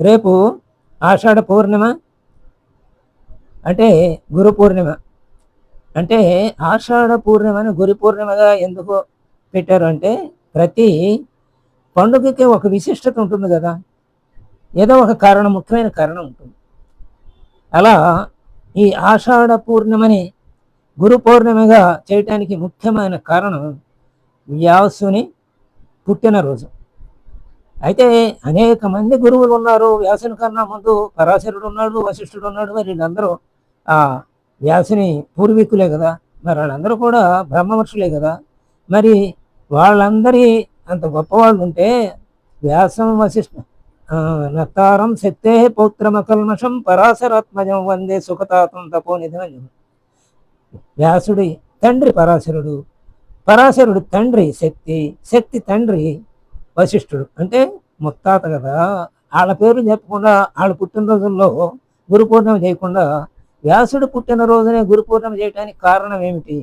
రేపు ఆషాఢ పూర్ణిమ అంటే గురు పూర్ణిమ. అంటే ఆషాఢ పూర్ణిమని గురు పూర్ణిమగా ఎందుకు పెట్టారు అంటే ప్రతి పండుగకి ఒక విశిష్టత ఉంటుంది కదా. ఏదో ఒక కారణం ముఖ్యమైన కారణం ఉంటుంది. అలా ఈ ఆషాఢ పూర్ణిమని గురు పూర్ణిమగా చేయటానికి ముఖ్యమైన కారణం వ్యాసుని పుట్టినరోజు. అయితే అనేక మంది గురువులు ఉన్నారు. వ్యాసుని కన్నా ముందు పరాశరుడు ఉన్నాడు వశిష్ఠుడు ఉన్నాడు. మరి వీళ్ళందరూ ఆ వ్యాసుని పూర్వీకులే కదా. మరి వాళ్ళందరూ కూడా బ్రహ్మవర్షులే కదా. మరి వాళ్ళందరి అంత గొప్పవాళ్ళు ఉంటే వ్యాసం వశిష్ఠ నత్తారం శక్తే పౌత్రమకల్మషం పరాశరాత్మజం వందే సుఖతాతం తపోనిధం అని వ్యాసుడి తండ్రి పరాశరుడు పరాశరుడు తండ్రి శక్తి శక్తి తండ్రి వశిష్ఠుడు. అంటే ముత్తాత కదా. వాళ్ళ పేరు చెప్పకుండా వాళ్ళ పుట్టినరోజుల్లో గురు పూర్ణిమ చేయకుండా వ్యాసుడు పుట్టినరోజునే గురు పూర్ణిమ చేయడానికి కారణం ఏమిటి?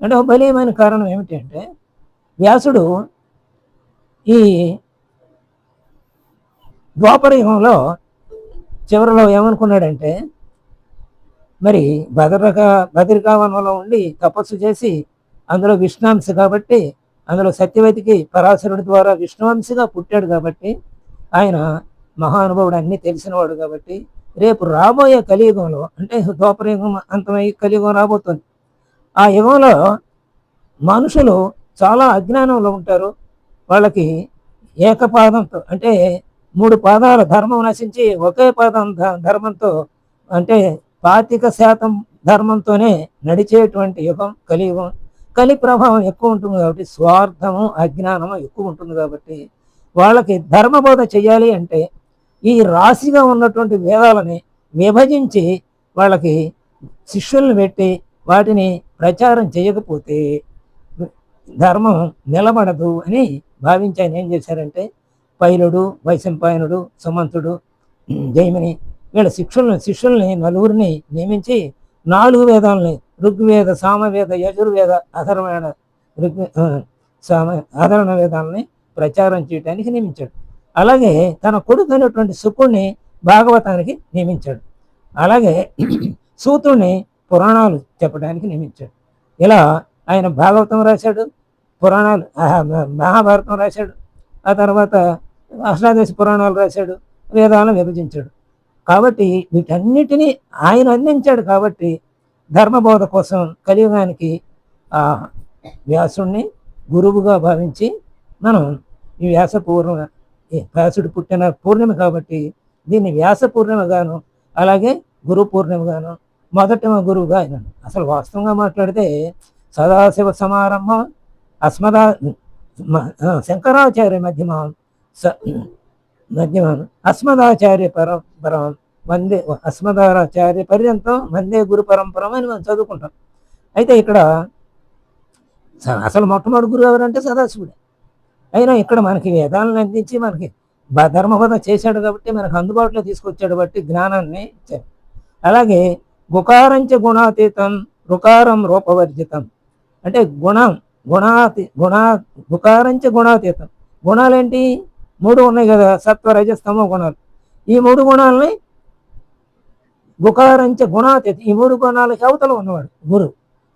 అంటే ఒక బలీయమైన కారణం ఏమిటి అంటే వ్యాసుడు ఈ ద్వాపర యుగంలో చివరిలో ఏమనుకున్నాడంటే మరి భద్రక భద్రికావనంలో ఉండి తపస్సు చేసి అందులో విష్ణాంశ కాబట్టి అందులో సత్యవతికి పరాశరుడి ద్వారా విష్ణువంశిగా పుట్టాడు కాబట్టి ఆయన మహానుభావుడు అన్నీ తెలిసినవాడు కాబట్టి రేపు రాబోయే కలియుగంలో అంటే ద్వాపర అంతమై కలియుగం రాబోతుంది. ఆ యుగంలో మనుషులు చాలా అజ్ఞానంలో ఉంటారు. వాళ్ళకి ఏకపాదంతో అంటే మూడు పాదాల ధర్మం నశించి ఒకే పాదం ధర్మంతో అంటే పాతిక శాతం ధర్మంతోనే నడిచేటువంటి యుగం కలియుగం. కలి ప్రభావం ఎక్కువ ఉంటుంది కాబట్టి స్వార్థము అజ్ఞానము ఎక్కువ ఉంటుంది కాబట్టి వాళ్ళకి ధర్మబోధ చేయాలి అంటే ఈ రాశిగా ఉన్నటువంటి వేదాలని విభజించి వాళ్ళకి శిష్యులను పెట్టి వాటిని ప్రచారం చేయకపోతే ధర్మం నిలబడదు అని భావించి ఆయన ఏం చేశారంటే పైలుడు వైశంపాయనుడు సుమంతుడు జైమిని వీళ్ళ శిక్షుల్ని శిష్యుల్ని నలుగురిని నియమించి నాలుగు వేదాలని ఋగ్వేద సామవేద యజుర్వేద అధర్వణ ఋగ్ సామ ఆధరణ వేదాలని ప్రచారం చేయడానికి నియమించాడు. అలాగే తన కొడుకు అయినటువంటి శుకుణ్ణి భాగవతానికి నియమించాడు. అలాగే సూతుడిని పురాణాలు చెప్పడానికి నియమించాడు. ఇలా ఆయన భాగవతం రాశాడు పురాణాలు మహాభారతం రాశాడు ఆ తర్వాత అష్టాదశ పురాణాలు రాశాడు వేదాలను విభజించాడు. కాబట్టి వీటన్నిటినీ ఆయన అందించాడు కాబట్టి ధర్మబోధ కోసం కలియుగానికి ఆ గురువుగా భావించి మనం ఈ వ్యాస పూర్ణ వ్యాసుడు పుట్టిన పూర్ణిమ కాబట్టి దీన్ని వ్యాస పూర్ణిమగాను అలాగే గురు పూర్ణిమగాను మొదట గురువుగా ఆయన అసలు వాస్తవంగా మాట్లాడితే సదాశివ సమారంభం అస్మదా శంకరాచార్య మధ్యమం ధన్యవాదం అస్మదాచార్య పరం పరం వందే అస్మదాచార్య పర్యంతం వందే గురు పరంపరం అని మనం చదువుకుంటాం. అయితే ఇక్కడ స- అసలు మొట్టమొదటి గురువు ఎవరంటే సదాశివుడే. అయినా ఇక్కడ మనకి వేదాలను అందించి మనకి ధర్మబోధ చేశాడు కాబట్టి మనకు అందుబాటులో తీసుకొచ్చాడు బట్టి జ్ఞానాన్ని ఇచ్చాడు. అలాగే గుకారంచ గుణాతీతం రుకారం రూపవర్జితం. అంటే గుణం గుణాతి గుణా గుకారంచ గుణాతీతం. గుణాలేంటి? మూడు ఉన్నాయి కదా సత్వ రజస్తమో గుణాలు ఈ మూడు గుణాలని గుకారంచ గుణాతీతి ఈ మూడు గుణాలకి అవతల ఉన్నవాడు గురు.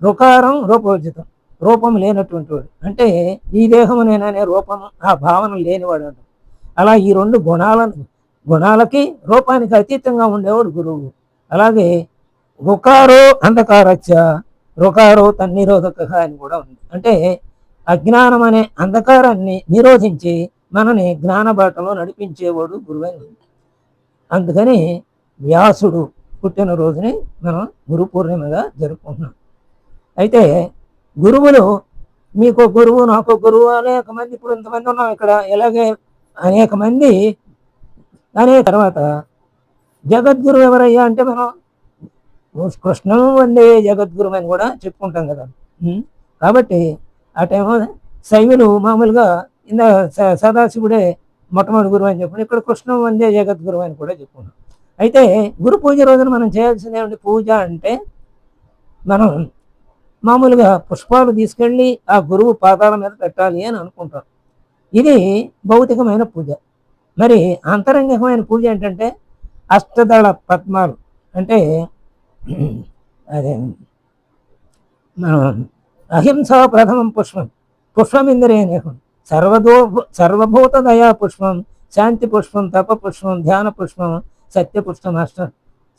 రుకారం రూపవర్జితం రూపం లేనటువంటి వాడు. అంటే ఈ దేహము నేననే రూపం ఆ భావన లేనివాడు అంట అలా ఈ రెండు గుణాలను గుణాలకి రూపానికి అతీతంగా ఉండేవాడు గురువు. అలాగే రుకారో అంధకారచ్చ రుకారో తన్నిరోధక అని కూడా ఉంది. అంటే అజ్ఞానం అనే అంధకారాన్ని నిరోధించి మనని జ్ఞాన బాటలో నడిపించేవాడు గురువైన అందుకని వ్యాసుడు పుట్టిన రోజుని మనం గురు పూర్ణిమగా జరుపుకుంటున్నాం. అయితే గురువులు మీకు గురువు నాకు గురువు అనేక మంది ఇప్పుడు ఇంతమంది ఉన్నాం ఇక్కడ ఇలాగే అనేక మంది. అనే తర్వాత జగద్గురు ఎవరయ్యా అంటే మనం కృష్ణం వందే జగద్గురు అని కూడా చెప్పుకుంటాం కదా. కాబట్టి ఆ టైంలో శైవులు మామూలుగా ఇంద స- సదాశివుడే మొట్టమొదటి గురువు అని చెప్పి ఇక్కడ కృష్ణం వందే జగద్గురు అని కూడా చెప్పుకున్నాం అయితే గురు పూజ రోజున మనం చేయాల్సింది ఏమిటి పూజ అంటే మనం మామూలుగా పుష్పాలు తీసుకెళ్ళి ఆ గురువు పాదాల మీద పెట్టాలి అని అనుకుంటాం. ఇది భౌతికమైన పూజ. మరి అంతరంగికమైన పూజ ఏంటంటే అష్టదళ పద్మాలు. అంటే అదే మనం అహింసా ప్రథమం పుష్పం. పుష్పమింద్రియనేహం సర్వదో సర్వభూత దయా పుష్పం శాంతి పుష్పం తప పుష్పం ధ్యాన పుష్పం సత్య పుష్పం అష్ట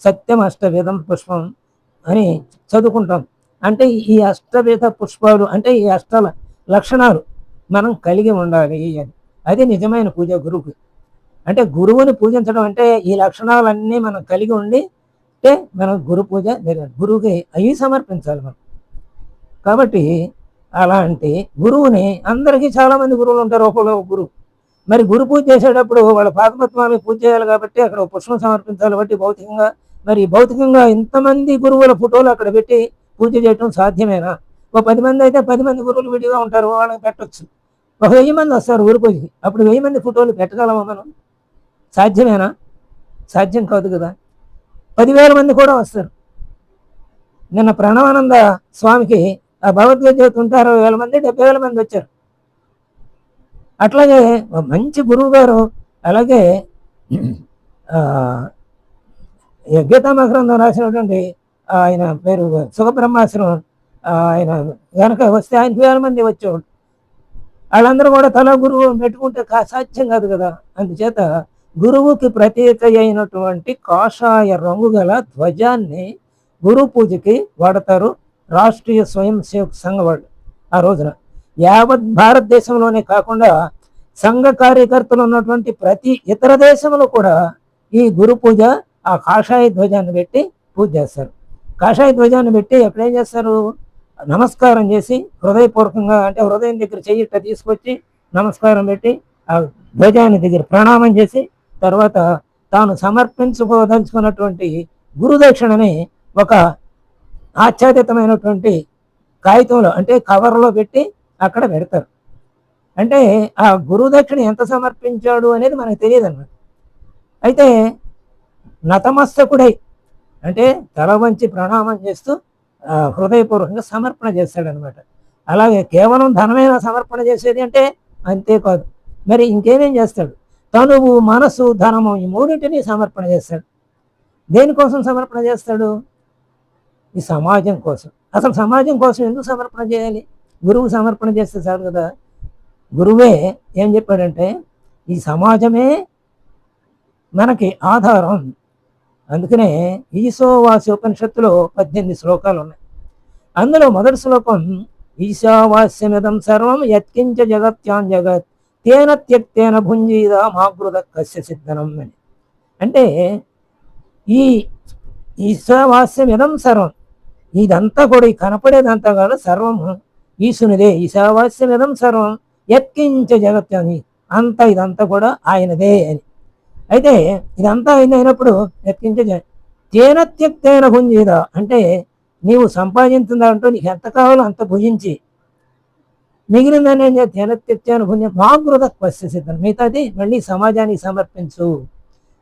సత్యం అష్టవిధం పుష్పం అని చదువుకుంటాం. అంటే ఈ అష్టవిధ పుష్పాలు అంటే ఈ అష్ట లక్షణాలు మనం కలిగి ఉండాలి అని. అది నిజమైన పూజ గురువుకి. అంటే గురువుని పూజించడం అంటే ఈ లక్షణాలన్నీ మనం కలిగి ఉండి అంటే మనం గురు పూజ జరగాలి గురువుకి అవి సమర్పించాలి మనం. కాబట్టి అలాంటి గురువుని అందరికీ చాలామంది గురువులు ఉంటారు ఒకళ్ళు ఒక గురువు మరి గురు పూజ చేసేటప్పుడు వాళ్ళ పాదపత్వాలకు పూజ చేయాలి కాబట్టి అక్కడ పుష్పం సమర్పించాలి కాబట్టి భౌతికంగా మరి భౌతికంగా ఇంతమంది గురువుల ఫోటోలు అక్కడ పెట్టి పూజ చేయటం సాధ్యమేనా? ఒక పది మంది అయితే పది మంది గురువులు విడిగా ఉంటారు వాళ్ళకి పెట్టచ్చు. ఒక వెయ్యి మంది వస్తారు గురు పూజకి. అప్పుడు వెయ్యి మంది ఫోటోలు పెట్టగలమా మనం? సాధ్యమేనా? సాధ్యం కాదు కదా. పదివేల మంది కూడా వస్తారు. నిన్న ప్రణవానంద స్వామికి ఆ భగవద్గీత చదువుతుంటే అరవై వేల మంది డెబ్బై వేల మంది వచ్చారు. అట్లాగే మంచి గురువు గారు అలాగే ఆ, గీతామగ్రంథం రాసినటువంటి ఆయన పేరు సుఖబ్రహ్మాశ్రమం ఆయన కనుక వస్తే ఆయన వేల మంది వచ్చేవాడు వాళ్ళందరూ కూడా తల గురువు పెట్టుకుంటే కా- సాధ్యం కాదు కదా. అందుచేత గురువుకి ప్రత్యేక అయినటువంటి కాషాయ రంగు గల ధ్వజాన్ని గురు పూజకి వాడతారు. రాష్ట్రీయ స్వయం సేవక్ సంఘ వాళ్ళు ఆ రోజున. యావత్ భారతదేశంలోనే కాకుండా సంఘ కార్యకర్తలు ఉన్నటువంటి ప్రతి ఇతర దేశంలో కూడా ఈ గురు పూజ ఆ కాషాయ ధ్వజాన్ని పెట్టి పూజ చేస్తారు. కాషాయ ధ్వజాన్ని పెట్టి ఎక్కడేం చేస్తారు? నమస్కారం చేసి హృదయపూర్వకంగా అంటే హృదయం దగ్గర చెయ్యి తీసుకొచ్చి నమస్కారం పెట్టి ఆ ధ్వజాన్ని దగ్గర ప్రణామం చేసి తర్వాత తాను సమర్పించుకోదలుచుకున్నటువంటి గురుదక్షిణని ఒక ఆచ్ఛాదితమైనటువంటి కాగితంలో అంటే కవర్లో పెట్టి అక్కడ పెడతారు. అంటే ఆ గురుదక్షిణ ఎంత సమర్పించాడు అనేది మనకు తెలియదు అన్నమాట అయితే నతమస్తకుడై అంటే తల వంచి ప్రణామం చేస్తూ హృదయపూర్వకంగా సమర్పణ చేస్తాడనమాట అలాగే కేవలం ధనమైన సమర్పణ చేసేది అంటే అంతేకాదు మరి ఇంకేమేం చేస్తాడు? తనువు మనసు ధనము ఈ మూడింటిని సమర్పణ చేస్తాడు. దేనికోసం సమర్పణ చేస్తాడు? ఈ సమాజం కోసం. అసలు సమాజం కోసం ఎందుకు సమర్పణ చేయాలి? గురువు సమర్పణ చేస్తే చాలు కదా. గురువే ఏం చెప్పాడంటే ఈ సమాజమే మనకి ఆధారం. అందుకనే ఈశోవాసి ఉపనిషత్తులో పద్దెనిమిది శ్లోకాలు ఉన్నాయి. అందులో మొదటి శ్లోకం ఈశావాస్యమిదం సర్వం యత్కించ జగత్యాన్ జగత్ తేన త్యక్తేన భుంజీద మాగృత కస్య సిద్ధనం అని. అంటే ఈ ఈశావాస్యమిదం సర్వం ఇదంతా కూడా ఈ కనపడేదంతా కూడా సర్వం. ఈశునిదే ఈశావాస్యమిదం సర్వం. ఎత్కించ జగత్ అని. అంతా ఇదంతా కూడా ఆయనదే అని. అయితే ఇదంతా ఆయన అయినప్పుడు ఎత్కించ జ- తేన త్యక్తేన భుంజీద. అంటే నీవు సంపాదించిన నీకు ఎంత కావాలో అంత భుజించి. మిగిలిందని ఏం చేస్తే తేన త్యక్తేన భుంజ మాగృత క్వశ్య సిద్ధం. మిగతాది మళ్ళీ సమాజానికి సమర్పించు.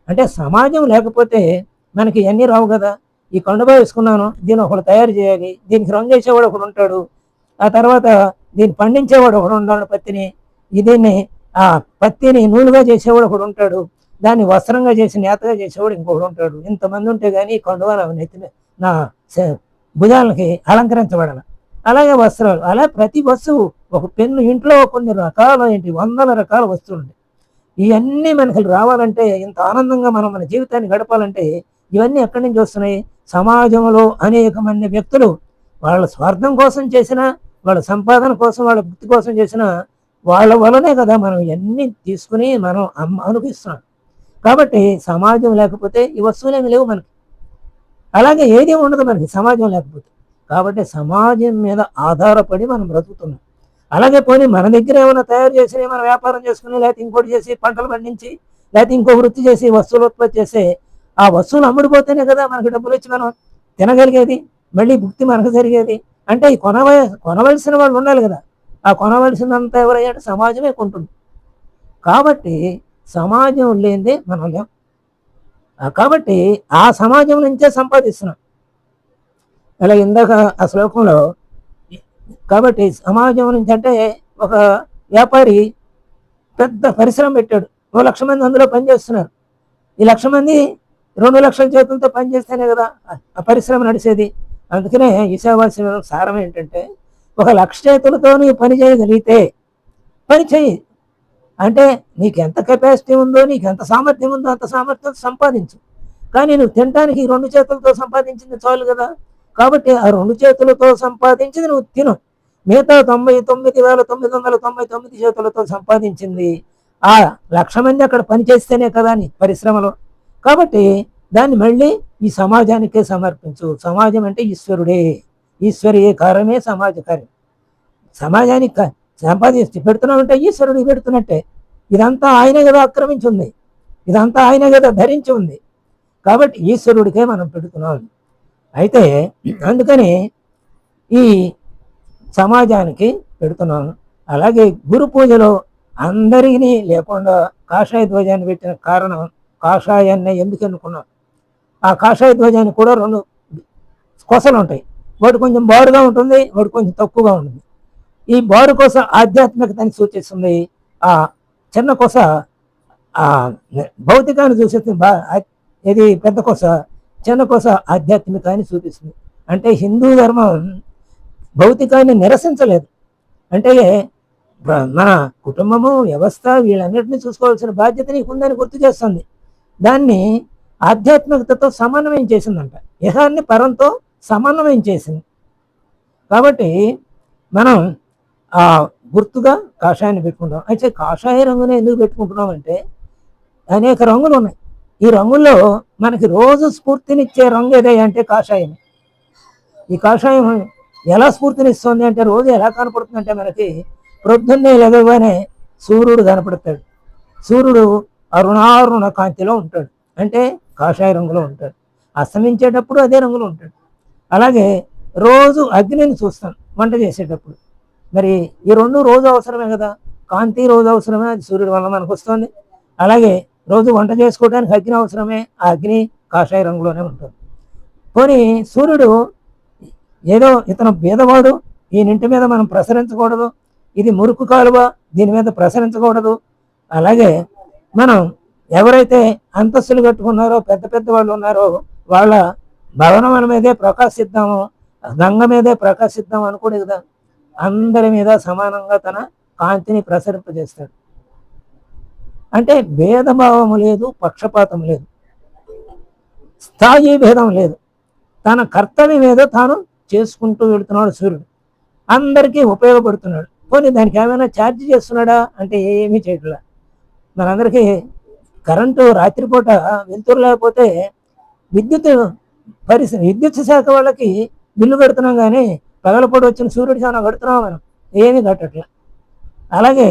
అంటే సమాజం లేకపోతే మనకి ఎన్ని రావు కదా. ఈ కొండపై వేసుకున్నాను. దీన్ని ఒకడు తయారు చేయాలి. దీనికి రంగు చేసేవాడు ఒకడు ఉంటాడు. ఆ తర్వాత దీన్ని పండించేవాడు ఒకడు ఉంటాడు పత్తిని. దీన్ని ఆ పత్తిని నూనెగా చేసేవాడు ఒకడు ఉంటాడు. దాన్ని వస్త్రంగా చేసి నేతగా చేసేవాడు ఇంకొకడు ఉంటాడు. ఇంతమంది ఉంటే కానీ ఈ కొండవ నా నెత్తి నా భుజాలకి అలంకరించబడాల. అలాగే వస్త్రాలు. అలా ప్రతి వస్తువు ఒక పెన్ను ఇంట్లో కొన్ని రకాల ఏంటి? వందల రకాల వస్తువులు ఉంటాయి. ఇవన్నీ మనకి రావాలంటే ఇంత ఆనందంగా మనం మన జీవితాన్ని గడపాలంటే ఇవన్నీ ఎక్కడి నుంచి వస్తున్నాయి? సమాజంలో అనేక మంది వ్యక్తులు వాళ్ళ స్వార్థం కోసం చేసిన వాళ్ళ సంపాదన కోసం వాళ్ళ వృత్తి కోసం చేసిన వాళ్ళ వలనే కదా మనం ఇవన్నీ తీసుకుని మనం అమ్మ అనుభవిస్తున్నాం. కాబట్టి సమాజం లేకపోతే ఈ వస్తువులేమి లేవు మనకి. అలాగే ఏది ఉండదు మనకి సమాజం లేకపోతే. కాబట్టి సమాజం మీద ఆధారపడి మనం బ్రతుకుతున్నాం. అలాగే పోనీ మన దగ్గర ఏమైనా తయారు చేసి మనం వ్యాపారం చేసుకుని లేకపోతే ఇంకోటి చేసి పంటలు పండించి లేకపోతే ఇంకో వృత్తి చేసి వస్తువులు ఉత్పత్తి చేసే ఆ వస్తువులు అమ్ముడిపోతేనే కదా మనకి డబ్బులు వచ్చి మనం తినగలిగేది మళ్ళీ భుక్తి మనకు జరిగేది. అంటే ఈ కొనవ కొనవలసిన వాళ్ళు ఉండాలి కదా. ఆ కొనవలసినంత ఎవరయ్యాడు? సమాజమే కొంటుంది. కాబట్టి సమాజం లేనిదే మనం లేం. కాబట్టి ఆ సమాజం నుంచే సంపాదిస్తున్నాం. అలా ఇందాక ఆ శ్లోకంలో కాబట్టి సమాజం నుంచి అంటే ఒక వ్యాపారి పెద్ద పరిశ్రమ పెట్టాడు. ఓ లక్ష మంది అందులో పనిచేస్తున్నారు. ఈ లక్ష మంది రెండు లక్షల చేతులతో పనిచేస్తేనే కదా ఆ- పరిశ్రమ నడిచేది అందుకనే ఈశావాస్య సారం ఏంటంటే ఒక లక్ష చేతులతో నీవు పని చేయగలిగితే పని చేయి అంటే నీకు ఎంత కెపాసిటీ ఉందో నీకు ఎంత సామర్థ్యం ఉందో అంత సామర్థ్యం సంపాదించు. కానీ నువ్వు తినడానికి రెండు చేతులతో సంపాదించింది చాలు కదా. కాబట్టి ఆ రెండు చేతులతో సంపాదించింది నువ్వు తిను. మిగతా తొంభై తొమ్మిది వేల తొమ్మిది వందల తొంభై తొమ్మిది చేతులతో సంపాదించింది. ఆ లక్ష మంది అక్కడ పని చేస్తేనే కదా నీ పరిశ్రమలో. కాబట్టి దాన్ని మళ్ళీ ఈ సమాజానికే సమర్పించు. సమాజం అంటే ఈశ్వరుడే. ఈశ్వరీయ కార్యమే సమాజ కార్యం. సమాజానికి సంపాదిస్తూ సంపాదించి పెడుతున్నామంటే ఈశ్వరుడికి పెడుతున్నట్టే. ఇదంతా ఆయనే కదా ఆక్రమించింది. ఇదంతా ఆయనే కదా ధరించి ఉంది కాబట్టి ఈశ్వరుడికే మనం పెడుతున్నాం. అయితే అందుకని ఈ సమాజానికి పెడుతున్నాను అలాగే గురు పూజలో అందరినీ లేకుండా కాషాయ ధ్వజాన్ని పెట్టిన కారణం కాషాయాన్ని ఎందుకు అనుకున్నాను ఆ కాషాయ ధ్వజానికి కూడా రెండు కొసలు ఉంటాయి. వాటి కొంచెం బారుగా ఉంటుంది వాడు కొంచెం తక్కువగా ఉంటుంది. ఈ బారు కొస ఆధ్యాత్మికతని సూచిస్తుంది. ఆ చిన్న కొస ఆ భౌతికాన్ని చూసేస్తుంది. బా ఇది పెద్ద కొస చిన్న కొస ఆధ్యాత్మికాన్ని సూచిస్తుంది. అంటే హిందూ ధర్మం భౌతికాన్ని నిరసించలేదు. అంటే మన కుటుంబము వ్యవస్థ వీళ్ళన్నిటిని చూసుకోవాల్సిన బాధ్యత నీకు ఉందని గుర్తు చేస్తుంది. దాన్ని ఆధ్యాత్మికతతో సమన్వయం చేసిందంట. ఇహాన్ని పరంతో సమన్వయం చేసింది. కాబట్టి మనం ఆ గుర్తుగా కాషాయాన్ని పెట్టుకుంటాం. అయితే కాషాయ రంగుని ఎందుకు పెట్టుకుంటున్నాం అంటే అనేక రంగులు ఉన్నాయి. ఈ రంగుల్లో మనకి రోజు స్ఫూర్తినిచ్చే రంగు ఏదంటే అంటే కాషాయం. ఈ కాషాయం ఎలా స్ఫూర్తినిస్తుంది అంటే రోజు ఎలా కనపడుతుంది అంటే మనకి ప్రొద్దున్నే లేవగానే సూర్యుడు కనపడతాడు. సూర్యుడు అరుణారుణ కాంతిలో ఉంటాడు. అంటే కాషాయ రంగులో ఉంటాడు. అస్తమించేటప్పుడు అదే రంగులో ఉంటాడు. అలాగే రోజు అగ్నిని చూస్తాను వంట చేసేటప్పుడు. మరి ఈ రెండు రోజు అవసరమే కదా? కాంతి రోజు అవసరమే అది సూర్యుడు వల్ల మనకు వస్తుంది. అలాగే రోజు వంట చేసుకోవడానికి అగ్ని అవసరమే ఆ అగ్ని కాషాయ రంగులోనే ఉంటుంది. పోనీ సూర్యుడు ఏదో ఇతను భేదవాడు ఈయనింటి మీద మనం ప్రసరించకూడదు ఇది మురుకు కాలువ దీని మీద ప్రసరించకూడదు. అలాగే మనం ఎవరైతే అంతస్తులు కట్టుకున్నారో పెద్ద పెద్ద వాళ్ళు ఉన్నారో వాళ్ళ భవనముల మీదే ప్రకాశిద్దాము గంగ మీదే ప్రకాశిద్దాం అనుకోడు కదా అందరి మీద సమానంగా తన కాంతిని ప్రసరింపజేస్తాడు. అంటే భేదభావము లేదు పక్షపాతం లేదు. స్థాయి భేదం లేదు. తన కర్తవ్యం ఏదో తాను చేసుకుంటూ వెళుతున్నాడు సూర్యుడు. అందరికీ ఉపయోగపడుతున్నాడు. పోనీ దానికి ఏమైనా ఛార్జ్ చేస్తున్నాడా? అంటే ఏమీ చేయట్లా. మనందరికీ కరెంటు రాత్రిపూట వెలుతురు లేకపోతే విద్యుత్ పరిస్థితి విద్యుత్ శాఖ వాళ్ళకి బిల్లు కడుతున్నాం కానీ పగలపూట వచ్చిన సూర్యుడు చాలా కడుతున్నాం మనం. ఏమీ కట్టట్లా. అలాగే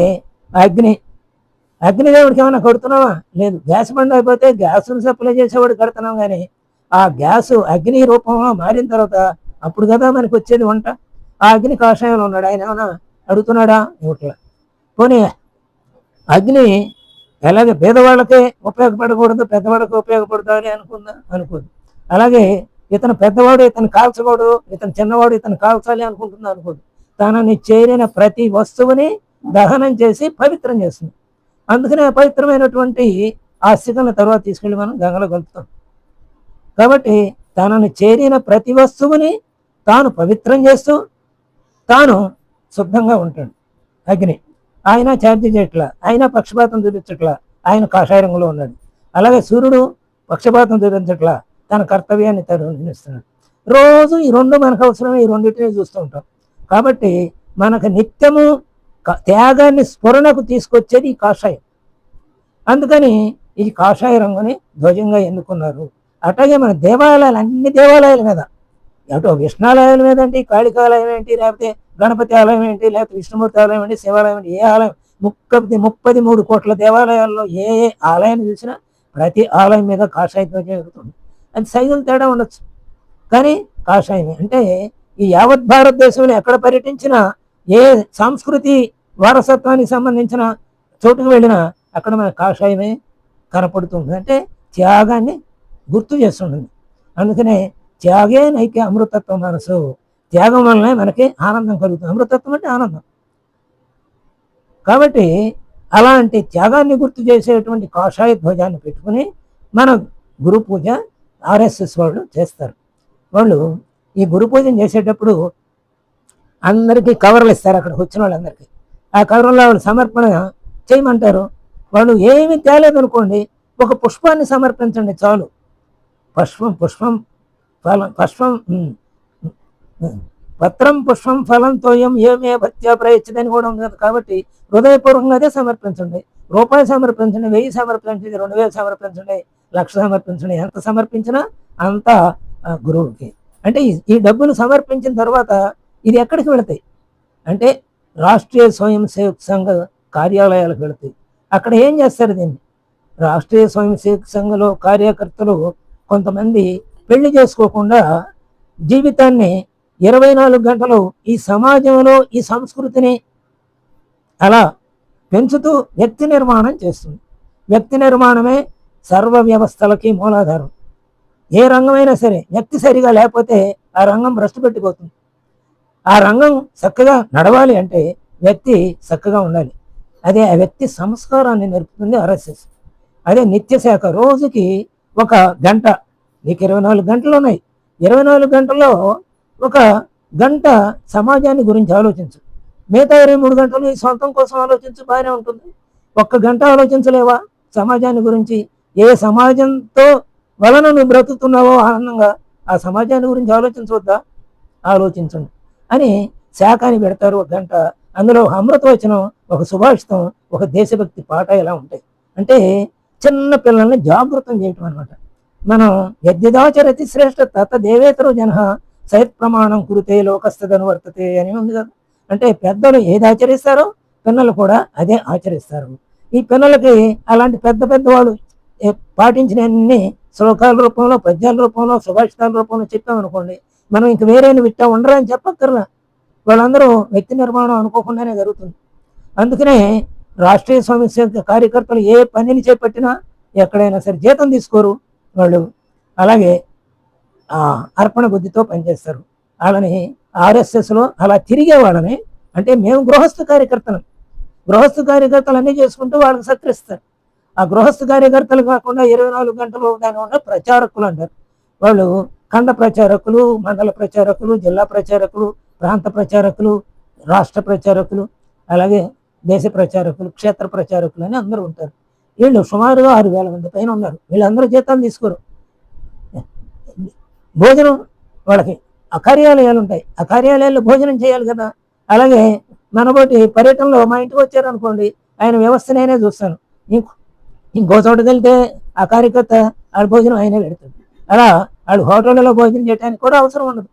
అగ్ని. అగ్నిదేవుడికి ఏమైనా కడుతున్నావా? లేదు. గ్యాస్ బండ్ అయిపోతే గ్యాస్ను సప్లై చేసేవాడు కడుతున్నాం కానీ ఆ గ్యాస్ అగ్ని రూపంలో మారిన తర్వాత అప్పుడు కదా మనకు వచ్చేది వంట? ఆ అగ్ని కాషాయంలో ఉన్నాడు? ఆయన ఏమైనా అడుగుతున్నాడా? ఇవ్వట్లా పోనీ అగ్ని అలాగే పేదవాళ్ళకే ఉపయోగపడకూడదు పెద్దవాళ్ళకి ఉపయోగపడతా అనుకుందా? అనుకోదు. అలాగే ఇతను పెద్దవాడు ఇతను కాల్చకూడదు ఇతను చిన్నవాడు ఇతను కాల్చాలి అనుకుంటుందా? అనుకోదు. తనని చేరిన ప్రతి వస్తువుని దహనం చేసి పవిత్రం చేస్తుంది. అందుకనే పవిత్రమైనటువంటి ఆ స్థితిని తర్వాత తీసుకెళ్ళి మనం గంగలో కలుపుతాం కాబట్టి తనను చేరిన ప్రతి వస్తువుని తాను పవిత్రం చేస్తూ తాను శుద్ధంగా ఉంటాడు. అగ్ని. ఆయన ఛార్జ్ చేయట్లా ఆయన పక్షపాతం చూపించట్లా ఆయన కాషాయ రంగులో ఉన్నాడు. అలాగే సూర్యుడు పక్షపాతం చూపించట్లా తన కర్తవ్యాన్ని తను నిర్ణయిస్తున్నాడు రోజు ఈ రెండు మనకు అవసరమే ఈ రెండింటిని చూస్తూ ఉంటాం. కాబట్టి మనకు నిత్యము త్యాగాన్ని స్ఫురణకు తీసుకొచ్చేది ఈ కాషాయం. అందుకని ఈ కాషాయ రంగుని ధ్వజంగా ఎన్నుకున్నారు. అట్లాగే మన దేవాలయాలు అన్ని దేవాలయాల మీద ఏమిటో విష్ణాలయాల మీద ఏంటి కాళికాలయం ఏంటి లేకపోతే గణపతి ఆలయం ఏంటి లేకపోతే విష్ణుమూర్తి ఆలయం ఏంటి శివాలయం ఏంటి ఏ ఆలయం? ముప్పది ముప్పది మూడు కోట్ల దేవాలయాల్లో ఏ ఏ ఆలయాన్ని చూసినా ప్రతి ఆలయం మీద కాషాయం జరుగుతుంది. అది సైజులు తేడా ఉండొచ్చు. కానీ కాషాయమే. అంటే ఈ యావత్ భారతదేశంలో ఎక్కడ పర్యటించినా ఏ సంస్కృతి వారసత్వానికి సంబంధించిన చోటుకు వెళ్ళినా అక్కడ మన కాషాయమే కనపడుతుంది. అంటే త్యాగాన్ని గుర్తు చేస్తుంటుంది. అందుకనే త్యాగే నైకే అమృతత్వం మనసు. త్యాగం వల్లనే మనకి ఆనందం కలుగుతుంది. అమృతత్వం అంటే ఆనందం. కాబట్టి అలాంటి త్యాగాన్ని గుర్తు చేసేటువంటి కాషాయ ధ్వజాన్ని పెట్టుకుని మన గురు పూజ ఆర్ఎస్ఎస్ వాళ్ళు చేస్తారు. వాళ్ళు ఈ గురు పూజను చేసేటప్పుడు అందరికీ కవర్లు ఇస్తారు అక్కడ వచ్చిన వాళ్ళందరికీ. ఆ కవర్లో వాళ్ళు సమర్పణ చేయమంటారు. వాళ్ళు ఏమి తేలేదనుకోండి ఒక పుష్పాన్ని సమర్పించండి చాలు. పుష్పం పుష్పం ఫలం పుష్పం పత్రం పుష్పం ఫలం తోయం ఏమే భక్త్యా ప్రయచ్చదని కూడా ఉంది కాబట్టి హృదయపూర్వకంగా అదే సమర్పించండి. రూపాయి సమర్పించండి వెయ్యి సమర్పించండి రెండు వేలు సమర్పించండి లక్ష సమర్పించండి. ఎంత సమర్పించినా అంత గురువుకి. అంటే ఈ- డబ్బులు సమర్పించిన తర్వాత ఇది ఎక్కడికి వెళతాయి? అంటే రాష్ట్రీయ స్వయం సేవక సంఘ కార్యాలయాలకు వెళతాయి. అక్కడ ఏం చేస్తారు దీన్ని? రాష్ట్రీయ స్వయం సేవక సంఘంలో కార్యకర్తలు కొంతమంది పెళ్ళి చేసుకోకుండా జీవితాన్ని ఇరవై నాలుగు గంటలు ఈ సమాజంలో ఈ సంస్కృతిని అలా పెంచుతూ వ్యక్తి నిర్మాణం చేస్తుంది. వ్యక్తి నిర్మాణమే సర్వ వ్యవస్థలకి మూలాధారం. ఏ రంగమైనా సరే వ్యక్తి సరిగా లేకపోతే ఆ రంగం భ్రష్టు పెట్టిపోతుంది. ఆ రంగం చక్కగా నడవాలి అంటే వ్యక్తి చక్కగా ఉండాలి. అదే ఆ వ్యక్తి సంస్కారాన్ని నేర్పుతుంది ఆర్ఎస్ఎస్. అదే నిత్యశాఖ రోజుకి ఒక గంట నీకు ఇరవై నాలుగు గంటలు ఉన్నాయి. ఇరవై నాలుగు గంటల్లో ఒక గంట సమాజాన్ని గురించి ఆలోచించు. మిగతా ఇరవై మూడు గంటలు ఈ సొంతం కోసం ఆలోచించు బాగానే ఉంటుంది. ఒక్క గంట ఆలోచించలేవా? సమాజాన్ని గురించి ఏ సమాజంతో వలన నువ్వు బ్రతుకుతున్నావో ఆనందంగా ఆ సమాజాన్ని గురించి ఆలోచించవద్దా? ఆలోచించండి. అని శాఖాన్ని పెడతారు ఒక గంట. అందులో ఒక అమృతవచనం ఒక సుభాషితం ఒక దేశభక్తి పాట ఇలా ఉంటాయి. అంటే చిన్న పిల్లల్ని జాగృతం చేయటం అనమాట మనం యద్యదాచరతి శ్రేష్ఠ తత దేవేతరు జన సయత్ ప్రమాణం కురితే లోకస్థదను వర్తతే అని ఉంది కదా. అంటే పెద్దలు ఏది ఆచరిస్తారో పిన్నలు కూడా అదే ఆచరిస్తారు. ఈ పిల్లలకి అలాంటి పెద్ద పెద్ద వాళ్ళు పాటించిన పాటించినన్ని శ్లోకాల రూపంలో పద్యాల రూపంలో సుభాషితాల రూపంలో చెప్పామనుకోండి మనం ఇంక వేరేని విట్టా ఉండరా అని చెప్పక్కర్లా. వాళ్ళందరూ వ్యక్తి నిర్మాణం అనుకోకుండానే జరుగుతుంది. అందుకనే రాష్ట్రీయ స్వామి కార్యకర్తలు ఏ పనిని చేపట్టినా ఎక్కడైనా సరే జీతం తీసుకోరు. వాళ్ళు అలాగే ఆ, అర్పణ బుద్ధితో పనిచేస్తారు. వాళ్ళని ఆర్ఎస్ఎస్లో అలా తిరిగే వాళ్ళని అంటే మేము గృహస్థ కార్యకర్తలు. గృహస్థ కార్యకర్తలు అన్నీ చేసుకుంటూ వాళ్ళకి సత్కరిస్తారు. ఆ గృహస్థ కార్యకర్తలు కాకుండా ఇరవై నాలుగు గంటలు దాని ఉన్న ప్రచారకులు అంటారు. వాళ్ళు ఖండ ప్రచారకులు మండల ప్రచారకులు జిల్లా ప్రచారకులు ప్రాంత ప్రచారకులు రాష్ట్ర ప్రచారకులు అలాగే దేశ ప్రచారకులు క్షేత్ర ప్రచారకులు అని అందరూ ఉంటారు. వీళ్ళు సుమారుగా ఆరు వేల మంది పైన ఉన్నారు. వీళ్ళందరూ జీతాలు తీసుకోరు. భోజనం వాళ్ళకి ఆ కార్యాలయాలు ఉంటాయి. ఆ కార్యాలయాల్లో భోజనం చేయాలి కదా. అలాగే మనబోటి పర్యటనలో మా ఇంటికి వచ్చారనుకోండి ఆయన వ్యవస్థ నేనే చూస్తాను. ఇంకో ఇంకో వెళ్తే ఆ కార్యకర్త వాళ్ళ భోజనం ఆయనే పెడతాడు. అలా వాళ్ళు హోటళ్ళలో భోజనం చేయడానికి కూడా అవసరం ఉండదు.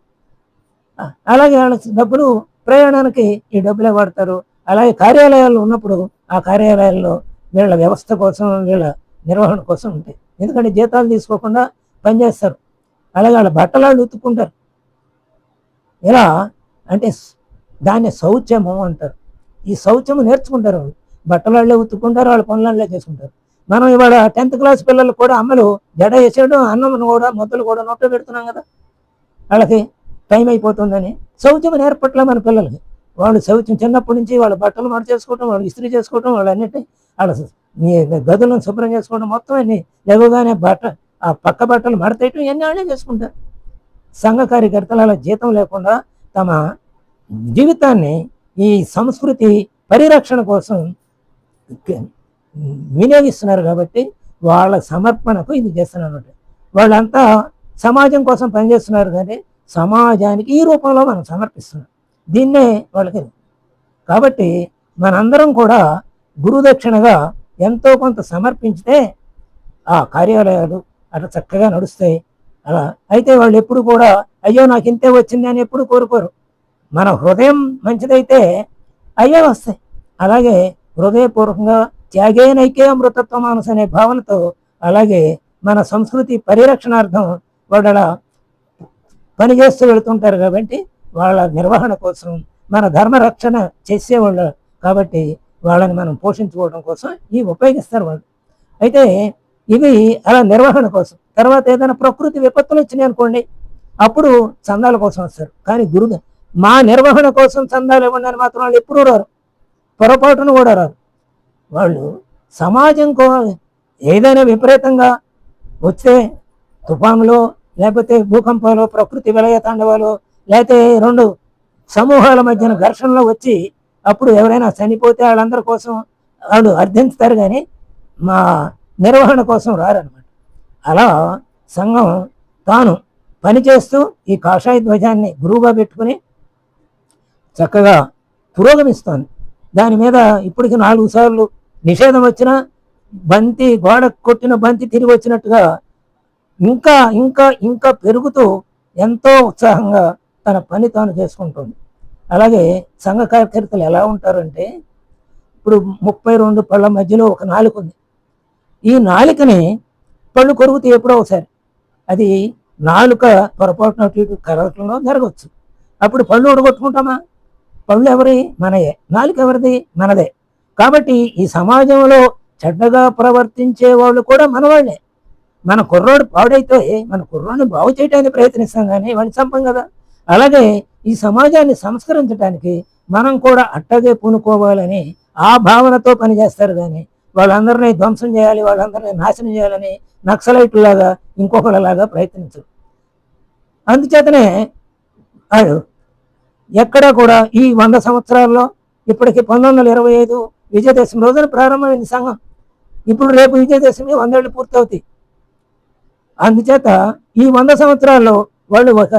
అలాగే వాళ్ళ డబ్బులు ప్రయాణానికి ఈ డబ్బులే వాడతారు. అలాగే కార్యాలయాలు ఉన్నప్పుడు ఆ కార్యాలయాల్లో వీళ్ళ వ్యవస్థ కోసం వీళ్ళ నిర్వహణ కోసం ఉంటాయి. ఎందుకంటే జీతాలు తీసుకోకుండా పనిచేస్తారు అలాగే వాళ్ళ బట్టలు వాళ్ళు ఉతుక్కుంటారు. ఇలా అంటే దాన్ని శౌచము అంటారు. ఈ శౌచము నేర్చుకుంటారు వాళ్ళు. బట్టలు వాళ్ళే ఉతుక్కుంటారు వాళ్ళ పనులు చేసుకుంటారు. మనం ఇవాళ టెన్త్ క్లాస్ పిల్లలు కూడా అమ్మలు జడ వేసేయడం అన్నం కూడా మొదలు కూడా నోట్లో పెడుతున్నాం కదా. వాళ్ళకి టైం అయిపోతుందని శౌచం నేర్పట్లే మన పిల్లలకి. వాళ్ళు శౌచం చిన్నప్పటి నుంచి వాళ్ళ బట్టలు మడ చేసుకోవటం వాళ్ళు ఇస్త్రీ చేసుకోవటం వాళ్ళు అన్నిటి వాళ్ళ నీ గదులను శుభ్రం చేసుకోవడం మొత్తం అన్ని లేవగానే బట్ట ఆ పక్క బట్టలు మడతేయటం ఇవన్నీ వాళ్ళే చేసుకుంటారు. సంఘ కార్యకర్తలు అలా జీతం లేకుండా తమ జీవితాన్ని ఈ సంస్కృతి పరిరక్షణ కోసం వినియోగిస్తున్నారు కాబట్టి వాళ్ళ సమర్పణకు ఇది చేస్తున్నారు వాళ్ళంతా సమాజం కోసం పనిచేస్తున్నారు కానీ సమాజానికి ఈ రూపంలో మనం సమర్పిస్తున్నాం. దీన్నే వాళ్ళకి కాబట్టి మనందరం కూడా గురుదక్షిణగా ఎంతో కొంత సమర్పించితే ఆ కార్యాలయాలు అట్లా చక్కగా నడుస్తాయి. అలా అయితే వాళ్ళు ఎప్పుడు కూడా అయ్యో నాకు ఇంతే వచ్చింది అని ఎప్పుడు కోరుకోరు. మన హృదయం మంచిదైతే అయ్యే వస్తాయి. అలాగే హృదయపూర్వకంగా త్యాగే నైకే అమృతత్వ మానస అనే భావనతో అలాగే మన సంస్కృతి పరిరక్షణార్థం వాళ్ళు అలా పనిచేస్తూ వెళుతుంటారు కాబట్టి వాళ్ళ నిర్వహణ కోసం మన ధర్మ రక్షణ చేసేవాళ్ళు కాబట్టి వాళ్ళని మనం పోషించుకోవడం కోసం ఇవి ఉపయోగిస్తారు వాళ్ళు. అయితే ఇవి అలా నిర్వహణ కోసం. తర్వాత ఏదైనా ప్రకృతి విపత్తులు వచ్చినాయి అనుకోండి అప్పుడు చందాల కోసం వస్తారు. కానీ గురువు మా నిర్వహణ కోసం చందాలు ఇవ్వండి మాత్రం వాళ్ళు ఎప్పుడూ రారు. పొరపాటును కూడా రారు. వాళ్ళు సమాజం కో ఏదైనా విపరీతంగా వస్తే తుఫానులో లేకపోతే భూకంపాలు ప్రకృతి విలయ తాండవాలు లేకపోతే రెండు సమూహాల మధ్యన ఘర్షణలో వచ్చి అప్పుడు ఎవరైనా చనిపోతే వాళ్ళందరి కోసం వాళ్ళు అర్థించుతారు కానీ మా నిర్వహణ కోసం రారనమాట అలా సంఘం తాను పనిచేస్తూ ఈ కాషాయ ధ్వజాన్ని గురువుగా పెట్టుకుని చక్కగా పురోగమిస్తోంది. దాని మీద ఇప్పటికి నాలుగు సార్లు నిషేధం వచ్చినా బంతి గోడ కొట్టిన బంతి తిరిగి వచ్చినట్టుగా ఇంకా ఇంకా ఇంకా పెరుగుతూ ఎంతో ఉత్సాహంగా తన పని తాను చేసుకుంటుంది. అలాగే సంఘ కార్యకర్తలు ఎలా ఉంటారంటే ఇప్పుడు ముప్పై రెండు పళ్ళ మధ్యలో ఒక నాలుక ఉంది. ఈ నాలుకని పళ్ళు కొరుకుతే ఎప్పుడో ఒకసారి. అది నాలుక పొరపాటున కరగటంలో జరగవచ్చు. అప్పుడు పళ్ళు ఉడగొట్టుకుంటామా పళ్ళు ఎవరి? మనయే. నాలుక ఎవరిది? మనదే. కాబట్టి ఈ సమాజంలో చెడ్డగా ప్రవర్తించే వాళ్ళు కూడా మనవాళ్ళే. మన కుర్రోడు పాడైతే మన కుర్రోడిని బాగు చేయడానికి ప్రయత్నిస్తాం కానీ వాడిని చంపం కదా. అలాగే ఈ సమాజాన్ని సంస్కరించడానికి మనం కూడా అట్టగే పూనుకోవాలని ఆ భావనతో పనిచేస్తారు కానీ వాళ్ళందరినీ ధ్వంసం చేయాలి వాళ్ళందరినీ నాశనం చేయాలని నక్సలైట్లాగా ఇంకొకరిలాగా ప్రయత్నించరు. అందుచేతనే వాడు ఎక్కడ కూడా ఈ వంద సంవత్సరాల్లో ఇప్పటికి పంతొమ్మిది వందల ఇరవై ఐదు విజయదశమి రోజున ప్రారంభమైంది సంఘం. ఇప్పుడు రేపు విజయదశమి వందేళ్ళు పూర్తవుతాయి. అందుచేత ఈ వంద సంవత్సరాల్లో వాళ్ళు ఒక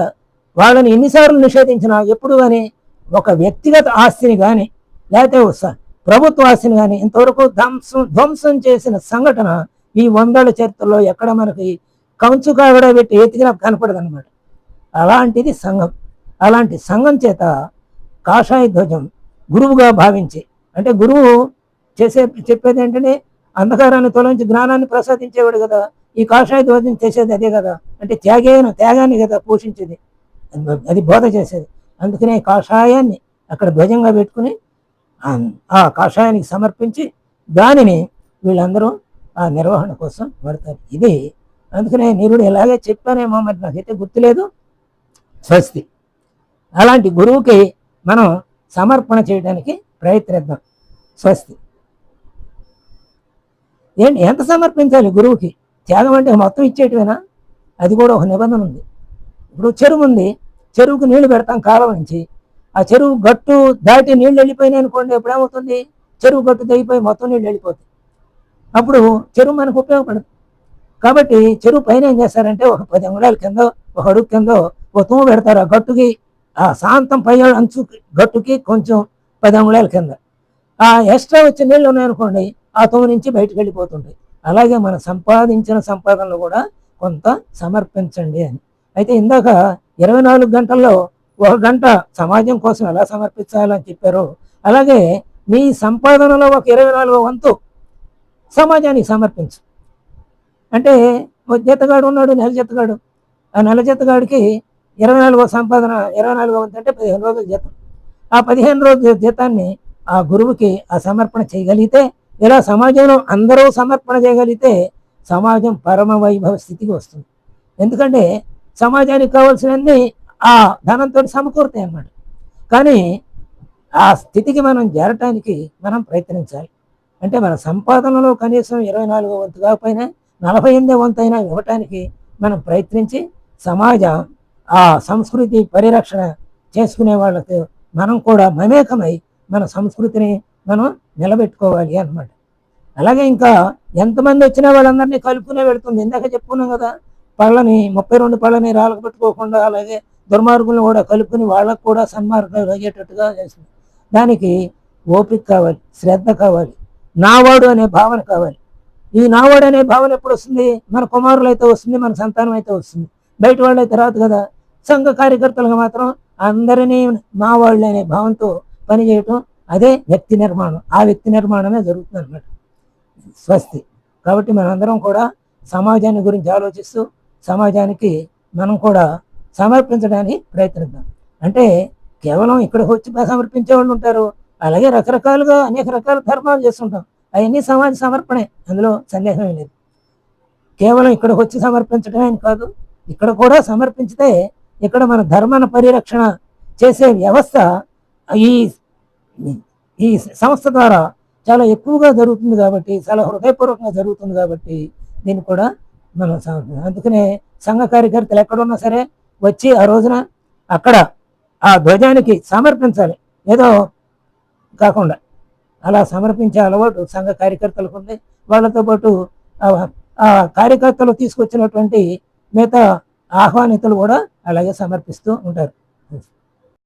వాళ్ళని ఎన్నిసార్లు నిషేధించినా ఎప్పుడు కానీ ఒక వ్యక్తిగత ఆస్తిని కానీ లేకపోతే ప్రభుత్వ ఆస్తిని కానీ ఇంతవరకు ధ్వంసం ధ్వంసం చేసిన సంఘటన ఈ వందల చరిత్రలో ఎక్కడ మనకి కంచు కాగడ పెట్టి ఎతికినా కనపడదు అనమాట అలాంటిది సంఘం. అలాంటి సంఘం చేత కాషాయ ధ్వజం గురువుగా భావించి అంటే గురువు చేసే చెప్పేది ఏంటంటే అంధకారాన్ని తొలగించి జ్ఞానాన్ని ప్రసాదించేవాడు కదా ఈ కాషాయ ధ్వజం చేసేది అదే కదా అంటే త్యాగేన త్యాగాన్ని కదా పోషించేది. అది బోధ చేసేది. అందుకనే కాషాయాన్ని అక్కడ ధ్వజంగా పెట్టుకుని ఆ- కాషాయానికి సమర్పించి దానిని వీళ్ళందరూ ఆ నిర్వహణ కోసం వాడతారు. ఇది. అందుకనే నిరుడు ఎలాగే చెప్పానేమో మరి నాకైతే గుర్తులేదు. స్వస్తి. అలాంటి గురువుకి మనం సమర్పణ చేయడానికి ప్రయత్నిద్దాం. స్వస్తి. ఏంటి? ఎంత సమర్పించాలి గురువుకి? త్యాగం అంటే మొత్తం ఇచ్చేటివేనా? అది కూడా ఒక నిబంధన ఉంది. ఇప్పుడు చెరువు ఉంది. చెరువుకు నీళ్ళు పెడతాం కాలం నుంచి. ఆ చెరువు గట్టు దాటి నీళ్ళు వెళ్ళిపోయినాయి అనుకోండి ఎప్పుడు ఏమవుతుంది? చెరువు గట్టు తెగిపోయి మొత్తం నీళ్ళు వెళ్ళిపోతుంది అప్పుడు చెరువు మనకు ఉపయోగపడదు. కాబట్టి చెరువు పైన ఏం చేస్తారంటే ఒక పది అంగుళాల కింద ఒక అడుగు కింద ఒక తుమ్ము పెడతారు ఆ గట్టుకి. ఆ శాంతం పై అంచు గట్టుకి కొంచెం పది అంగుళాల కింద. ఆ ఎక్స్ట్రా వచ్చే నీళ్ళు ఉన్నాయనుకోండి ఆ తుమ్ము నుంచి బయటకు వెళ్ళిపోతుంటాయి. అలాగే మనం సంపాదించిన సంపాదనలు కూడా కొంత సమర్పించండి అని. అయితే ఇందాక ఇరవై నాలుగు గంటల్లో ఒక గంట సమాజం కోసం ఎలా సమర్పించాలని చెప్పారో అలాగే మీ సంపాదనలో ఒక ఇరవై నాలుగో వంతు సమాజానికి సమర్పించు. అంటే ఒక జతగాడు ఉన్నాడు నెల జతగాడు. ఆ నెల జతగాడికి ఇరవై నాలుగో సంపాదన ఇరవై నాలుగో వంతు అంటే పదిహేను రోజుల జీతం. ఆ పదిహేను రోజుల జీతాన్ని ఆ గురువుకి ఆ సమర్పణ చేయగలిగితే ఇలా సమాజంలో అందరూ సమర్పణ చేయగలిగితే సమాజం పరమ వైభవ స్థితికి వస్తుంది. ఎందుకంటే సమాజానికి కావాల్సినవన్నీ ఆ ధనంతో సమకూరుతాయి అన్నమాట. కానీ ఆ స్థితికి మనం చేరటానికి మనం ప్రయత్నించాలి. అంటే మన సంపాదనలో కనీసం ఇరవై నాలుగో వంతు కాకపోయినా నలభై ఎనిమిదో వంతు అయినా ఇవ్వటానికి మనం ప్రయత్నించి సమాజ ఆ సంస్కృతి పరిరక్షణ చేసుకునే వాళ్ళకు మనం కూడా మమేకమై మన సంస్కృతిని మనం నిలబెట్టుకోవాలి అన్నమాట. అలాగే ఇంకా ఎంతమంది వచ్చినా వాళ్ళందరినీ కలుపుకునే పెడుతుంది. ఇందాక చెప్పుకున్నాం కదా పళ్ళని ముప్పై రెండు పళ్ళని రాళ్ళకు పెట్టుకోకుండా అలాగే దుర్మార్గులను కూడా కలుపుకుని వాళ్ళకు కూడా సన్మార్గాలు అయ్యేటట్టుగా చేస్తుంది. దానికి ఓపిక కావాలి శ్రద్ధ కావాలి నావాడు అనే భావన కావాలి. ఈ నావాడు అనే భావన ఎప్పుడు వస్తుంది? మన కుమారులు అయితే వస్తుంది మన సంతానం అయితే వస్తుంది. బయట వాళ్ళు అయితే రాదు కదా. సంఘ కార్యకర్తలుగా మాత్రం అందరినీ మావాళ్ళు అనే భావంతో పనిచేయటం అదే వ్యక్తి నిర్మాణం. ఆ వ్యక్తి నిర్మాణమే జరుగుతుంది అనమాట స్వస్తి. కాబట్టి మనందరం కూడా సమాజాన్ని గురించి ఆలోచిస్తూ సమాజానికి మనం కూడా సమర్పించడానికి ప్రయత్నిద్దాం. అంటే కేవలం ఇక్కడ వచ్చి సమర్పించే వాళ్ళు ఉంటారు. అలాగే రకరకాలుగా అనేక రకాల ధర్మాలు చేస్తుంటాం. అవన్నీ సమాజ సమర్పణే. అందులో సందేహం లేదు. కేవలం ఇక్కడ వచ్చి సమర్పించడమే అని కాదు ఇక్కడ కూడా సమర్పించితే ఇక్కడ మన ధర్మాన పరిరక్షణ చేసే వ్యవస్థ ఈ ఈ సంస్థ ద్వారా చాలా ఎక్కువగా జరుగుతుంది కాబట్టి చాలా హృదయపూర్వకంగా జరుగుతుంది కాబట్టి దీన్ని కూడా మనం అందుకనే సంఘ కార్యకర్తలు ఎక్కడున్నా సరే వచ్చి ఆ రోజున అక్కడ ఆ ధ్వజానికి సమర్పించాలి. ఏదో కాకుండా అలా సమర్పించే అలవాటు సంఘ కార్యకర్తలకు ఉంది. వాళ్ళతో పాటు ఆ- ఆ కార్యకర్తలు తీసుకొచ్చినటువంటి మిగతా ఆహ్వానితులు కూడా అలాగే సమర్పిస్తూ ఉంటారు.